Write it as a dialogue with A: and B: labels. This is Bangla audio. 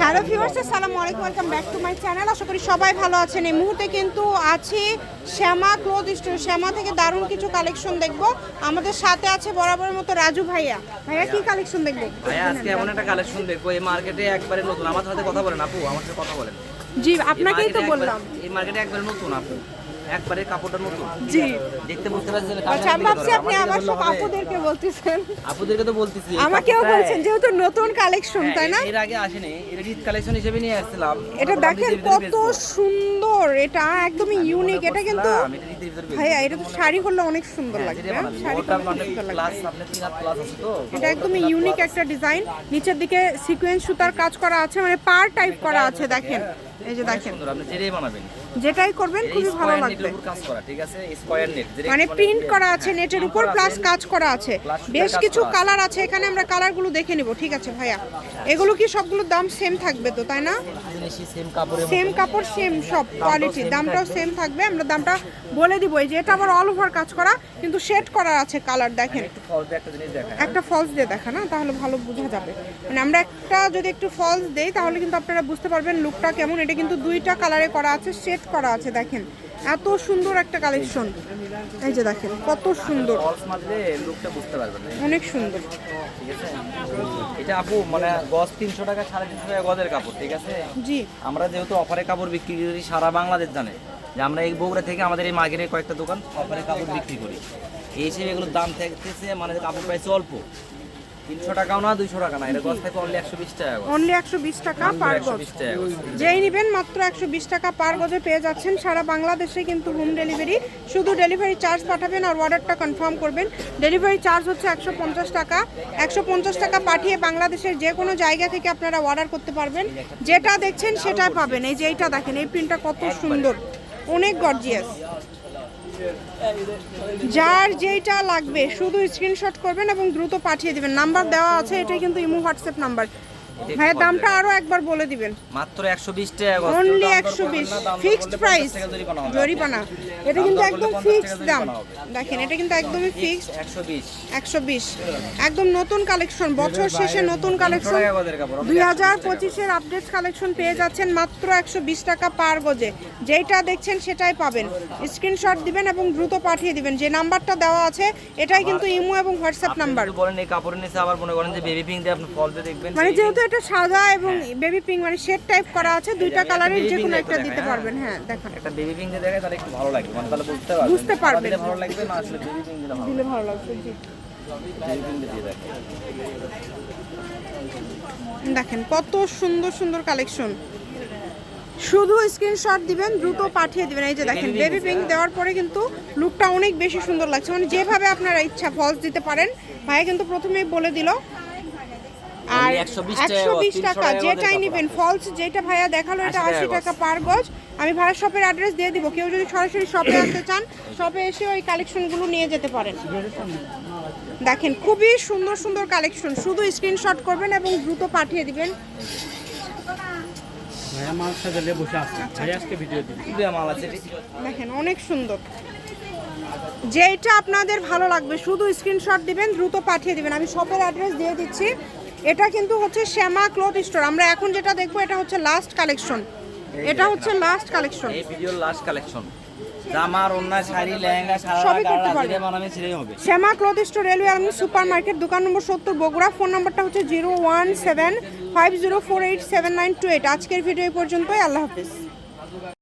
A: হ্যালো ভিউয়ার্স আসসালামু আলাইকুম welcome back to my channel. আশা করি সবাই ভালো আছেন। এই মুহূর্তে কিন্তু আছি শ্যামা ক্লোথ স্টোর। শ্যামা থেকে দারুণ কিছু কালেকশন দেখব। আমাদের সাথে আছে বরাবরের মতো রাজু ভাইয়া। ভাইয়া কি কালেকশন দেখব?
B: ভাইয়া আজকে এমন একটা কালেকশন দেখব। এই মার্কেটে একবারে নতুন। আমার সাথে কথা বলেন আপু আমার সাথে কথা বলেন।
A: জি আপনাকেই তো বললাম।
B: এই মার্কেটে একবারে নতুন আপু। একবারে কাপড়টা নতুন।
A: জি।
B: দেখতে বুঝতে পারছেন
A: আচ্ছা আমি ভাবছি আপনি আবার সব আপুদেরকে বলতেছেন।
B: আপুদেরকে তো বলতেছি।
A: আমাকেও বলছেন যেহেতু নতুন কালেকশন
B: হ্যাঁ,
A: তাই না?
B: এর আগে আসেনি এটা ঈদ কালেকশন হিসেবে নিয়ে আসছিলাম।
A: এটা দেখেন কত সুন্দর এটা একদমই ইউনিক এটা কিন্তু। ভাইয়া এটা তো শাড়ি হলে অনেক সুন্দর
B: হ্যাঁ,
A: লাগবে হ্যাঁ? শাড়ি
B: মানে তো।
A: এটা একদমই ইউনিক একটা ডিজাইন নিচের দিকে সিকোয়েন্স সুতার কাজ করা আছে মানে পার টাইপ করা আছে দেখেন। এই যে দেখেন।
B: আপনি যেটাই বানাবেন।
A: যেটাই করবেন খুবই ভালো লাগবে।
B: কাজ করা, ঠিক আছে? square net,
A: মানে প্রিন্ট করা আছে
B: হ্যাঁ,
A: নেটের উপর প্লাস কাজ করা আছে। বেশ কিছু কালার আছে। এখানে আমরা কালারগুলো দেখে নিব ঠিক আছে ভাইয়া? এগুলো কি সবগুলোর দাম সেম থাকবে তো তাই না? সেম কাপড় সেম সব কোয়ালিটি দামটাও সেম থাকবে। আমরা দামটা বলে দিব এই যে এটা আবার অল ওভার কাজ করা কিন্তু শেড করা আছে কালার দেখেন।
B: একটা একটা
A: ফলস দিয়ে দেখা না? তাহলে ভালো বোঝা যাবে। মানে আমরা একটা যদি একটু ফলস দেই তাহলে কিন্তু আপনারা বুঝতে পারবেন লুকটা কেমন এটা কিন্তু দুইটা কালারে করা আছে সেট করা আছে দেখেন। এত সুন্দর একটা কালেকশন এই যে দেখেন কত সুন্দর।
B: Lookটা বুঝতে পারবেন
A: অনেক সুন্দর।
B: ঠিক আছে? এটা আপু মানে গজ তিনশো টাকা সাড়ে তিনশো টাকা গজের কাপড় ঠিক আছে?
A: জি।
B: আমরা যেহেতু অফারে কাপড় বিক্রি করি সারা বাংলাদেশ জানে। যে আমরা এই বগুড়া থেকে আমাদের এই মার্কেটে কয়েকটা দোকান অফারে কাপড় বিক্রি করি। এই হিসেবে এগুলোর দাম থাকতেছে মানে কাপড় প্রাইস অল্প। তিনশো টাকাও না দুইশো টাকা না? এটা গজ থেকে অনলি টাকা
A: অনলি পার গজ
B: টাকা গজ
A: যেই নেবেন মাত্র একশো বিশ টাকা পার গজে পেয়ে যাচ্ছেন। সারা বাংলাদেশে কিন্তু হোম ডেলিভারি শুধু ডেলিভারি চার্জ পাঠাবেন আর অর্ডারটা কনফার্ম করবেন। ডেলিভারি চার্জ হচ্ছে একশো পঞ্চাশ টাকা। একশো পঞ্চাশ টাকা পাঠিয়ে বাংলাদেশের যে কোনো জায়গা থেকে আপনারা অর্ডার করতে পারবেন। যেটা দেখছেন সেটা পাবেন। এই যে এইটা দেখেন এই প্রিন্টটা কত সুন্দর। অনেক গর্জিয়াস যার যেইটা লাগবে, শুধু স্ক্রিনশট করবেন এবং দ্রুত পাঠিয়ে দেবেন। নাম্বার দেওয়া আছে, এটাই কিন্তু ইমো হোয়াটসঅ্যাপ নাম্বার ভাইয়ের দামটা আরও একবার বলে দিবেন।
B: মাত্র একশো বিশ টাকা গজ।
A: অনলি
B: দাম দর
A: একশো
B: করবেন
A: বিশ।
B: না, দাম দর
A: ফিক্সড প্রাইস
B: 50 টাকা জরিমানা হবে।
A: জরিমানা। এটা কিন্তু একদম ফিক্সড দাম। দেখেন এটা কিন্তু একদমই ফিক্সড
B: একশো বিশ।
A: একশো বিশ। একদম নতুন কালেকশন বছর শেষে নতুন কালেকশন।
B: টাকা গজের কাপড়।
A: দুই হাজার পঁচিশের আপডেট কালেকশন পেয়ে যাচ্ছেন মাত্র একশো বিশ টাকা পার গজে। যেইটা দেখছেন সেটাই পাবেন। স্ক্রিনশট দিবেন এবং দ্রুত পাঠিয়ে দিবেন। যে নাম্বারটা দেওয়া আছে এটাই কিন্তু ইমো এবং হোয়াটসঅ্যাপ নাম্বার।
B: বলেন এই কাপড়ের নিচে আবার মনে করেন যে বেবি পিঙ্ক দিয়ে আপনি ফল দিয়ে দেখবেন
A: মানে যেহেতু এটা সাদা এবং বেবি পিঙ্ক মানে শেড টাইপ করা আছে দুইটা কালারের যে কোনো
B: একটা
A: দিতে
B: হ্যাঁ।
A: পারবেন হ্যাঁ। দেখান।
B: একটা বেবি পিঙ্ক দেখে তাহলে একটু ভালো লাগবে মানে তাহলে বুঝতে পারবেন।
A: বুঝতে পারবেন।
B: দিলে ভালো লাগবে না আসলে বেবি পিঙ্ক দিলে ভালো
A: দিলে ভালো লাগবে জি। দেখেন। কত সুন্দর সুন্দর কালেকশন শুধু স্ক্রিনশট দিবেন দ্রুত পাঠিয়ে দিবেন। এই যে দেখেন বেবি পিঙ্ক দেওয়ার পরে কিন্তু লুকটা অনেক বেশি সুন্দর লাগছে। মানে যেভাবে আপনারা ইচ্ছা ফলস দিতে পারেন। ভাইয়া কিন্তু প্রথমেই বলে দিল আর
B: Only 120 টাকা
A: একশো বিশ টাকা যেটাই নেবেন ফলস যেটা ভাইয়া দেখাল এটা
B: 80 টাকা
A: আশি টাকা পার গজ। আমি ভাইয়া শপের অ্যাড্রেস দিয়ে দিব। কেউ যদি সরাসরি শপে আসতে চান শপে এসে ওই কালেকশনগুলো নিয়ে যেতে পারেন। দেখেন খুবই সুন্দর সুন্দর কালেকশন শুধু স্ক্রিনশট করবেন এবং দ্রুত পাঠিয়ে দিবেন।
C: ভাইয়া মাল সাজালে বসে আছে। ভাই আজকে ভিডিও দিন।
B: কি দিয়ে মাল আছে এটি?
A: দেখেন অনেক সুন্দর। যেটা আপনাদের ভালো লাগবে শুধু স্ক্রিনশট দিবেন দ্রুত পাঠিয়ে দিবেন। আমি শপের অ্যাড্রেস দিয়ে দিচ্ছি। এটা কিন্তু হচ্ছে শ্যামা ক্লথ স্টোর। আমরা এখন যেটা দেখব এটা হচ্ছে লাস্ট কালেকশন এটা হচ্ছে লাস্ট কালেকশন
B: এই ভিডিওর লাস্ট কালেকশন জামার ওন্না শাড়ি লেহেঙ্গা সারা
A: সবই করতে
B: গাড়া
A: পারবেন।
B: যেটা বানাবে সেটাই হবে।
A: Shyama cloth store railway army super market দোকান নম্বর সত্তর বগুড়া। ফোন নাম্বারটা হচ্ছে zero one seven five zero four eight seven nine two eight আজকের ভিডিও এই পর্যন্তই আল্লাহ হাফিজ।